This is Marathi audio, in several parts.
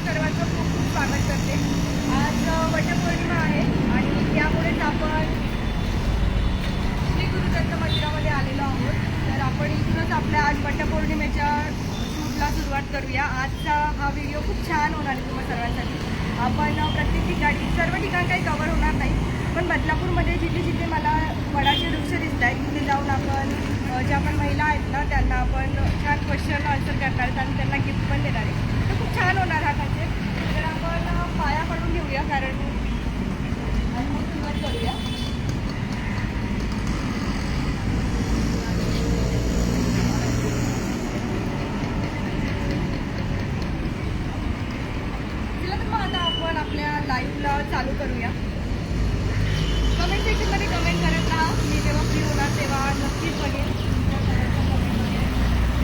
तुम्हा सर्वांचं खूप खूप स्वागत करते. आज वटपौर्णिमा आहे आणि त्यामुळेच आपण श्री गुरुदत्त मंदिरामध्ये आलेलो आहोत. तर आपण इथूनच आपल्या आज वटपौर्णिमेच्या शूटला सुरुवात करूया. आजचा हा व्हिडिओ खूप छान होणार आहे तुम्हा सर्वांसाठी. आपण प्रत्येक ठिकाणी सर्व ठिकाण काही कव्हर होणार नाही पण बदलापूरमध्ये जिथे जिथे मला वडाचे वृक्ष दिसत आहेत तिथे जाऊन आपण ज्या पण महिला आहेत ना त्यांना आपण छान क्वेश्चन आन्सर करणार आहेत आणि त्यांना गिफ्ट पण देणार आहे तर खूप छान होणार हा कन्सेप्ट तर आपण अ, पाया पडून घेऊया कारण आणि मग सुरुवात करूया चला तर मग आता आपण आपल्या लाईव्हला चालू करूया. कमेंट सेक्शनमध्ये कमेंट करत राहा. मी जेव्हा फ्री होणार तेव्हा नक्कीच बघेन.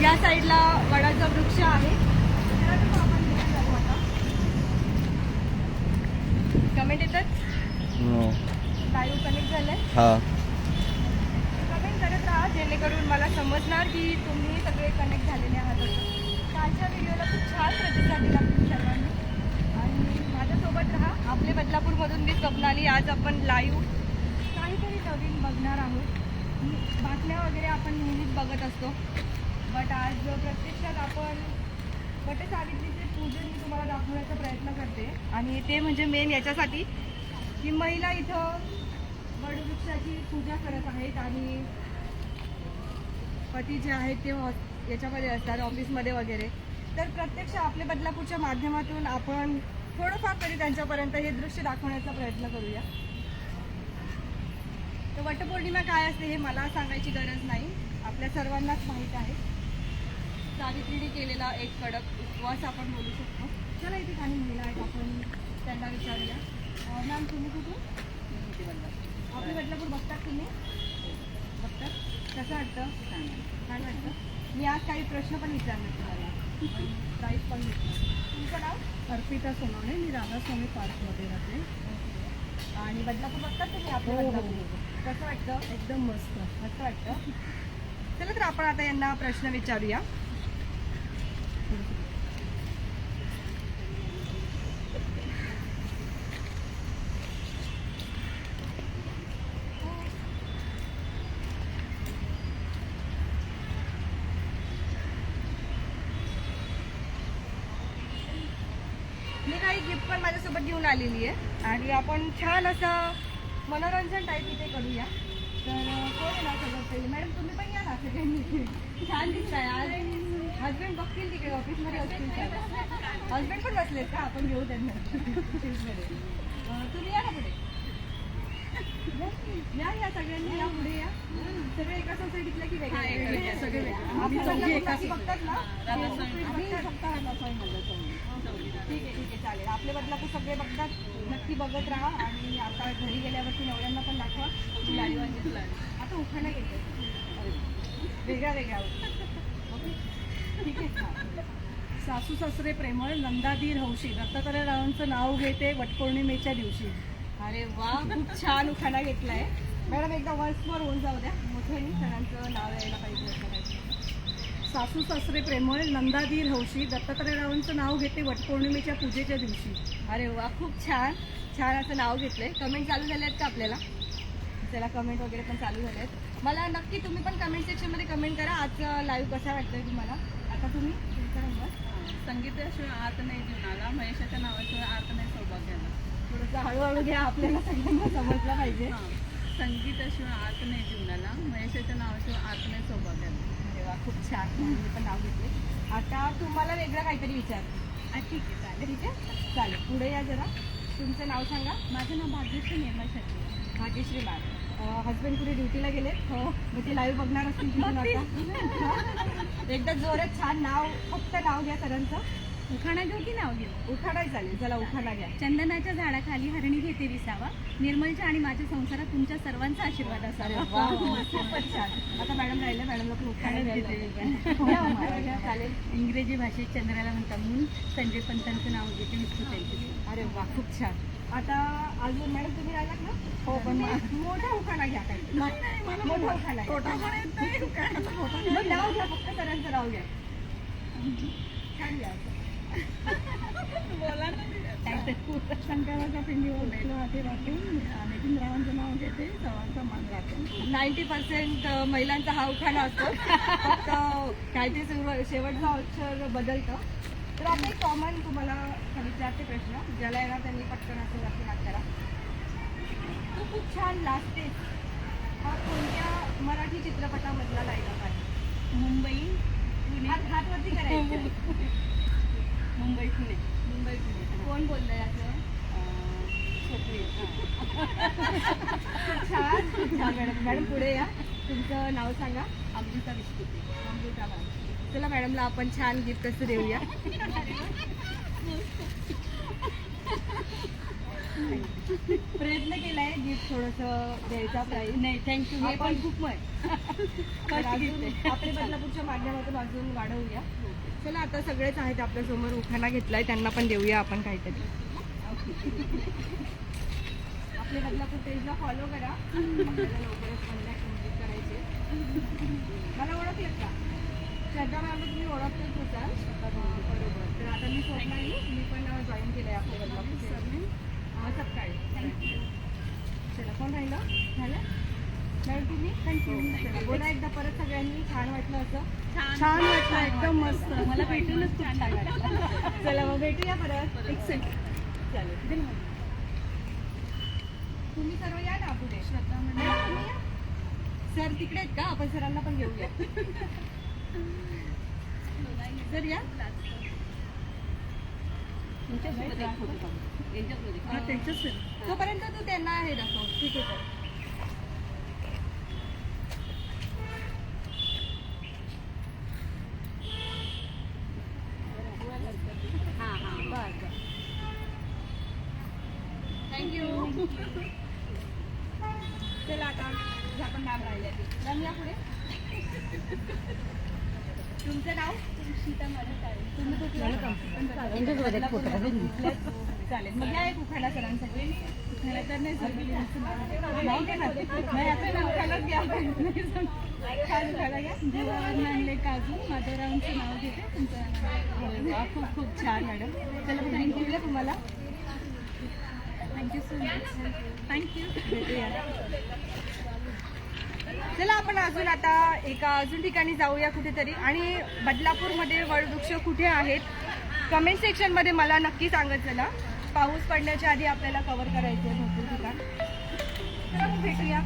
या साईडला वडाचा वृक्ष आहे. कमेंट येतात? हो. लाईव्ह कनेक्ट झालंय? आपण लाईव्ह काहीतरी नवीन बघणार आहोत. बातम्या वगैरे आपण नेहमीच बघत असतो. बट आज प्रत्यक्षात आपण वटसावित्रीचे पूजन मी तुम्हाला दाखवण्याचा प्रयत्न करते. आणि ते म्हणजे मेन याच्यासाठी की महिला इथं वडवृक्षाची पूजा करत आहेत आणि पती जे आहेत ते याच्यामध्ये असतात ऑफिसमध्ये वगैरे. तर प्रत्यक्ष आपल्या बदलापूरच्या माध्यमातून आपण थोडंफार तरी त्यांच्यापर्यंत हे दृश्य दाखवण्याचा प्रयत्न करूया. तर वटपौर्णिमा काय असते हे मला सांगायची गरज नाही. आपल्या सर्वांनाच माहीत आहे. सावित्रीने केलेला एक कडक उपवास आपण बोलू शकतो. चला इथे काही महिला आहेत आपण त्यांना विचारूया. मॅम तुम्ही कुठून? आपले बदलापूर बघतात तुम्ही? बघतात? कसं वाटतं? छान वाटतं. मी आज काही प्रश्न पण विचारले तुम्हाला. प्राईस पण घेतलं तुमचं नाव? अर्पिता सोनवणे. मी राधास्वामी पार्कमध्ये राहते. आणि बदलापूर बघतात तुम्ही? आपलं हो, हो, बदलापूर कसं वाटतं? एकदम मस्त. मस्त वाटतं? चला तर आपण आता यांना प्रश्न विचारूया. मी काही गिफ्ट पण माझ्यासोबत घेऊन आलेली आहे. आणि आपण छान असं मनोरंजन टाईप इथे करूया. तर कोण येणार सगळ्यात पहिले? मॅडम तुम्ही पण या ना सगळ्यांनी छान दिसताय. आज हजबंड बघतील तिकडे ऑफिसमध्ये असतील हजबंड पण बसलेत का? आपण घेऊ त्यांना. तुम्ही या ना पुढे. या या सगळ्यांनी. या पुढे या. सगळे एका सोसायटीतले की वेगळे? सगळे वेगळे. आम्ही आपण चौघी बघतात ना बघतात. फक्त राधास्वामीमध्ये चौघी. ठीक आहे ठीक आहे. चालेल. आपले बदलापूर सगळे बघतात. नक्की बघत राहा आणि आता घरी गेल्यावरती नवऱ्यांना पण दाखवा की लाडीवांची आता उखाणा घेते वेगळ्या वेगळ्या ओके? ठीक आहे. सासू सासरे प्रेमळ नंदाधीर हौशी. दत्तात्रय रावांचं नाव घेते वटपौर्णिमेच्या दिवशी. अरे वा. खूप छान उखाणा घेतलाय. मॅडम एकदा वन्स मोर होऊन जाऊ द्या. मोठ्याने सणांचं नाव यायला पाहिजे. सासू सासरे प्रेमळ नंदाधीर हौशी दत्तात्रय रावांचं नाव घेते वटपौर्णिमेच्या पूजेच्या दिवशी. अरे वा खूप छान. छान असं नाव घेतलंय. कमेंट चालू झाले आहेत का आपल्याला? चला कमेंट वगैरे पण चालू झाले आहेत मला नक्की तुम्ही पण कमेंट सेक्शनमध्ये कमेंट करा. आजचा लाईव्ह कसा वाटतोय तुम्हाला? आता तुम्ही? तुमचा नंबर संगीताशिवाय आत नाही जीवनाला. महेशाच्या नावाशिवाय आत नाही सौभाग्याला. थोडंसं हळूहळू घ्या. आपल्याला सगळ्यांना समजलं पाहिजे. संगीताशिवाय आत नाही जीवनाला. महेशाच्या नावाशिवाय आत नाही सौभाग्याला. वा खूप छान. मी पण नाव घेतले आता तुम्हाला वेगळं काहीतरी विचार ठीक आहे चालेल. ठीक आहे? चालेल. पुढे या जरा. तुमचं नाव सांगा. माझं नाव भाग्यश्री निर्मल शेट्टी भाग्यश्री मॅम हजबंड पुढे ड्युटीला गेले हो मग ते लाईव्ह बघणार असतील एकदा जोरात छान नाव फक्त नाव घ्या सरांचं. उखाणा घेऊ की नाव घेऊ? उखाडाय चालेल. चला उखाणा घ्या. चंदनाच्या झाडाखाली हरणी घेते विसावा निर्मलच्या आणि माझ्या संसारात तुमच्या सर्वांचा आशीर्वाद असावा. वा. खूपच छान. आता मॅडम राहिले मॅडमला पण उखाणा द्यायला लागेल. घ्या, मला घ्या, चालेल. इंग्रजी भाषेत चंद्राला म्हणतात म्हणून संजय पंतांचं नाव घेते त्यांचे अरे वा खूप छान. आता अजून मॅडम तुम्ही राहिलात ना? हो पण मोठा उखाणा घ्या काही मोठा उखाणा घ्या. मग नाव घ्या फक्त सरांचं नाव घ्या. घ्या एका पिंडीवर हाती राखून नाव घेते सर्वांचा मान नाईन्टी पर्सेंट महिलांचा हा उखाणा असतो. फक्त काय ते शेवटचं अक्षर बदलतं. तर आता एक कॉमन तुम्हाला विचारते प्रश्न. ज्याला येणार त्यांनी पटकन असं नक्की हात करा. तू खूप छान लागते हा कोणत्या मराठी चित्रपटामधला लायला पाहिजे मुंबई पुणे हातवरती करायचं मुंबई पुणे मुंबई पुणे कोण बोललंय असं छान खूप छान मॅडम. मॅडम पुढे या. तुमचं नाव सांगा. अमृता विस्कुटे अमृता चला मॅडमला आपण छान गिफ्ट कसं देऊया. प्रयत्न केलाय गिफ्ट थोडस द्यायचा प्राईज नाही थँक्यू हे पण खूप आपल्या बदलापूरच्या माध्यमातून अजून वाढवूया. चला आता सगळेच आहेत आपल्यासमोर. उखाणा घेतलाय त्यांना पण देऊया आपण काहीतरी. आपल्या बदलापूर पेजला फॉलो करा. आपल्याला लवकरच कॉन्टॅक्ट कंप्लीट करायचे. मला ओळखलेत का? श्रद्धा मॅम तुम्ही ओळखतच होता बरोबर. तर आता मी स्वप्नाली मी पण जॉईन केलं आहे आपल्या बदलापूर सकाळी. चला कोण राहिलं? झालं? तुम्ही? थँक्यू बोला एकदा परत सगळ्यांनी. छान वाटलं असं. छान वाटलं. एकदम मस्त. मला भेटूनच खूप छान वाटलं चला मग भेटूया परत. एक सेकंड चालेल तुम्ही सर्व या ना पुढे. श्रद्धा सर तिकडे आहेत का? आपण सरांना पण घेऊया सर या. आहे. तोपर्यंत तू त्यांना हे दाखव. ठीक आहे सर. थँक्यू चला आता आपण मॅम राहिले मॅम या पुढे. तुमचं नाव? सीता माझं तुम्ही कुठलं चालेल. मग या एक सरांसाठी. तर नाही सर नाही आता घ्या. घ्या. जीवावर आणले काजू. माधवरावांचं नाव घेते. तुमचं खूप खूप छान मॅडम. चला थँक्यू तुम्हाला. थँक्यू सो मच थँक्यू भेटूया. चला आपण अजून आता एका अजून ठिकाणी जाऊया कुठेतरी. आणि बदलापूरमध्ये वडवृक्ष कुठे आहेत? कमेंट सेक्शनमध्ये मला नक्की सांगत चला. पाऊस पडण्याच्या आधी आपल्याला कव्हर करायचं आहे भरपूर ठिकाण. चला मग भेटूया.